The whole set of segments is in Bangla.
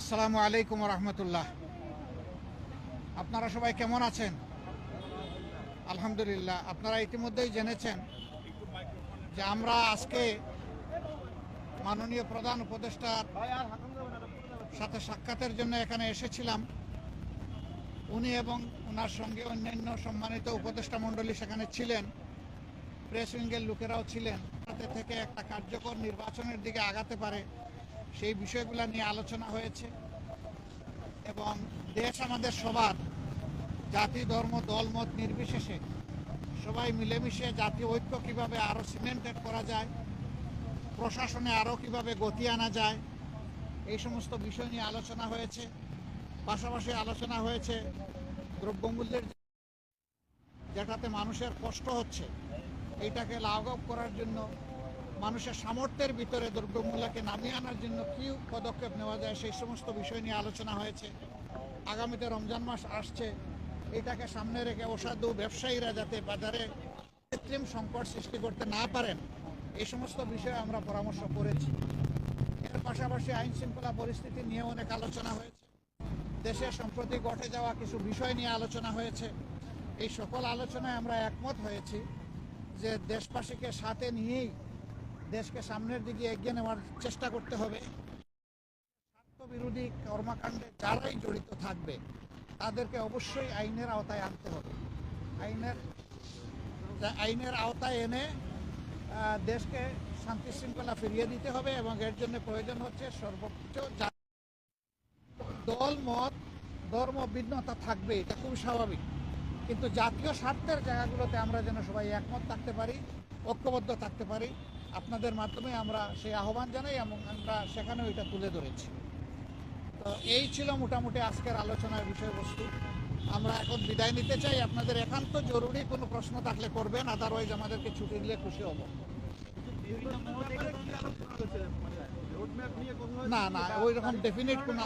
আসসালামু আলাইকুম রহমতুল্লাহ আপনারা সবাই কেমন আছেন? আলহামদুলিল্লাহ, আপনারা ইতিমধ্যেই জেনেছেন যে আমরা আজকে মাননীয় প্রধান উপদেষ্টার সাথে সাক্ষাতের জন্য এখানে এসেছিলাম। উনি এবং ওনার সঙ্গে অন্যান্য সম্মানিত উপদেষ্টা মণ্ডলী সেখানে ছিলেন। প্রেস উইঙ্গের লোকেরাও ছিলেন। থেকে একটা কার্যকর নির্বাচনের দিকে আগাতে পারে। সেই বিষয়গুলো নিয়ে আলোচনা হয়েছে। এবং দেশ আমাদের সবার, জাতি, ধর্ম দলমত নির্বিশেষে সবাই মিলেমিশে জাতীয় ঐক্য কীভাবে আরও সিমেন্টেড করা যায়, প্রশাসনে আরও কীভাবে গতি আনা যায়, এই সমস্ত বিষয় নিয়ে আলোচনা হয়েছে। পাশাপাশি আলোচনা হয়েছে দ্রব্যমূল্যের যেটাতে মানুষের কষ্ট হচ্ছে, এইটাকে লাঘব করার জন্য মানুষের সামর্থ্যের ভিতরে দ্রব্যমূল্যকে নামিয়ে আনার জন্য কী পদক্ষেপ নেওয়া যায় সেই সমস্ত বিষয় নিয়ে আলোচনা হয়েছে। আগামীতে রমজান মাস আসছে। এটাকে সামনে রেখে অসাধু ব্যবসায়ীরা যাতে বাজারে কৃত্রিম সংকট সৃষ্টি করতে না পারেন এই সমস্ত বিষয়ে আমরা পরামর্শ করেছি। এর পাশাপাশি আইন শৃঙ্খলা পরিস্থিতি নিয়ে অনেক আলোচনা হয়েছে। দেশে সম্প্রতি ঘটে যাওয়া কিছু বিষয় নিয়ে আলোচনা হয়েছে। এই সকল আলোচনায় আমরা একমত হয়েছি যে দেশবাসীকে সাথে নিয়েই দেশকে সামনের দিকে এগিয়ে নেওয়ার চেষ্টা করতে হবে। স্বার্থবিরোধী কর্মকাণ্ডে যারাই জড়িত থাকবে, তাদেরকে অবশ্যই আইনের আওতায় আনতে হবে। আইনের আইনের আওতায় এনে দেশকে শান্তি শৃঙ্খলা ফিরিয়ে দিতে হবে এবং এর জন্য প্রয়োজন হচ্ছে সর্বোচ্চ দল, মত, ধর্ম, ভিন্নতা থাকবে, এটা খুব স্বাভাবিক। কিন্তু জাতীয় স্বার্থের জায়গাগুলোতে আমরা যেন সবাই একমত থাকতে পারি, ঐক্যবদ্ধ থাকতে পারি আপনাদের মাধ্যমে আমরা সেই আহ্বান জানাই এবং আমরা সেখানেও এটা তুলে ধরেছি। তো এই ছিল মোটামুটি আজকের আলোচনার বিষয়বস্তু। আমরা এখন বিদায় নিতে চাই। আপনাদের একান্ত জরুরি কোনো প্রশ্ন থাকলে করবেন আদারওয়াইজ আমাদেরকে ছুটি দিলে খুশি হব। না না ওই রকম ডেফিনিট কোনো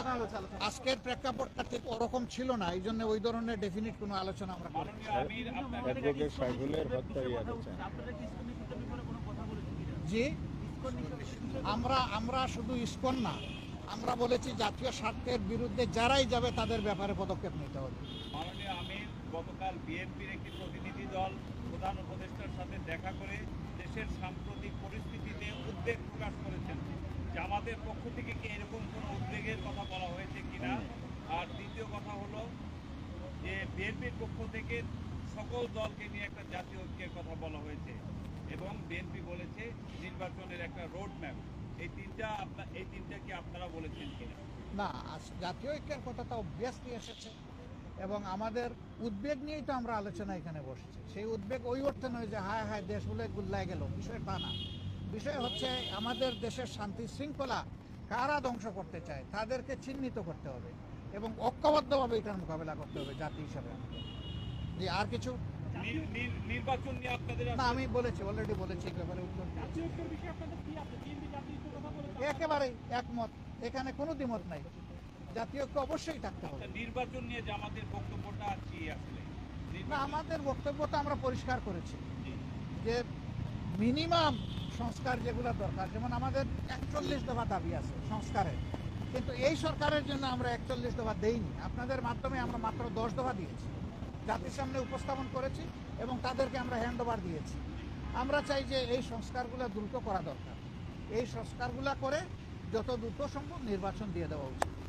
আজকের প্রেক্ষাপটটা ঠিক ওরকম ছিল না, এই জন্য ওই ধরনের ডেফিনিট কোনো আলোচনা আমরা করি জি। আমরা আমরা শুধু ইস্কন না, আমরা বলেছি জাতীয় স্বার্থের বিরুদ্ধে যারাই যাবে তাদের ব্যাপারে পদক্ষেপ নিতে হবে। গতকাল প্রতিনিধি দল প্রধান উপদেষ্টার সাথে দেখা করে দেশের সাম্প্রতিক উদ্বেগ প্রকাশ করেছেন। পক্ষ থেকে কি এরকম কোনো উদ্বেগের কথা বলা হয়েছে আর দ্বিতীয় কথা হলো যে পক্ষ থেকে সকল দলকে নিয়ে একটা জাতীয় ঐক্যের কথা বলা হয়েছে। নির্বাচনের একটা রোড ম্যাপ এই তিনটা আপনার এই তিনটা কি আপনারা বলেছেন কিনা? না জাতীয় ঐক্যের কথা তো অবভিয়াসলি এসেছে। এবং আমাদের উদ্বেগ নিয়েই তো আমরা আলোচনা এখানে বসেছি। সেই উদ্বেগ ওই অর্থে নয় যে, হায় হায়, দেশ বলে গুল্লায় গেল। বিষয় তা না। বিষয় হচ্ছে, আমাদের দেশের শান্তি শৃঙ্খলা কারা ধ্বংস করতে চায়, তাদেরকে চিহ্নিত করতে হবে এবং ঐক্যবদ্ধভাবে এটার মোকাবেলা করতে হবে জাতি হিসাবে। আমাদের। আর কিছু? নির্বাচন নিয়ে আপনাদের আমি বলেছি অলরেডি বলেছি ব্যাপারে উত্তর একেবারেই একমত। এখানে কোনো দ্বিমত নাই। জাতীয় ঐক্য অবশ্যই থাকতে হবে। আচ্ছা, নির্বাচন নিয়ে জামাতের বক্তব্যটা কি আসলে? না আমাদের বক্তব্যটা আমরা পরিষ্কার করেছি। যে মিনিমাম সংস্কার যেগুলো দরকার যেমন আমাদের একচল্লিশ দফা দাবি আছে সংস্কারের। কিন্তু এই সরকারের জন্য আমরা একচল্লিশ দফা দেইনি। আপনাদের মাধ্যমে আমরা মাত্র দশ দফা দিয়েছি। জাতির সামনে উপস্থাপন করেছি এবং তাদেরকে আমরা হ্যান্ড ওভার দিয়েছি। আমরা চাই যে এই সংস্কারগুলো দ্রুত করা দরকার। এই সংস্কারগুলো করে যত দ্রুত সম্ভব নির্বাচন দিয়ে দেওয়া উচিত।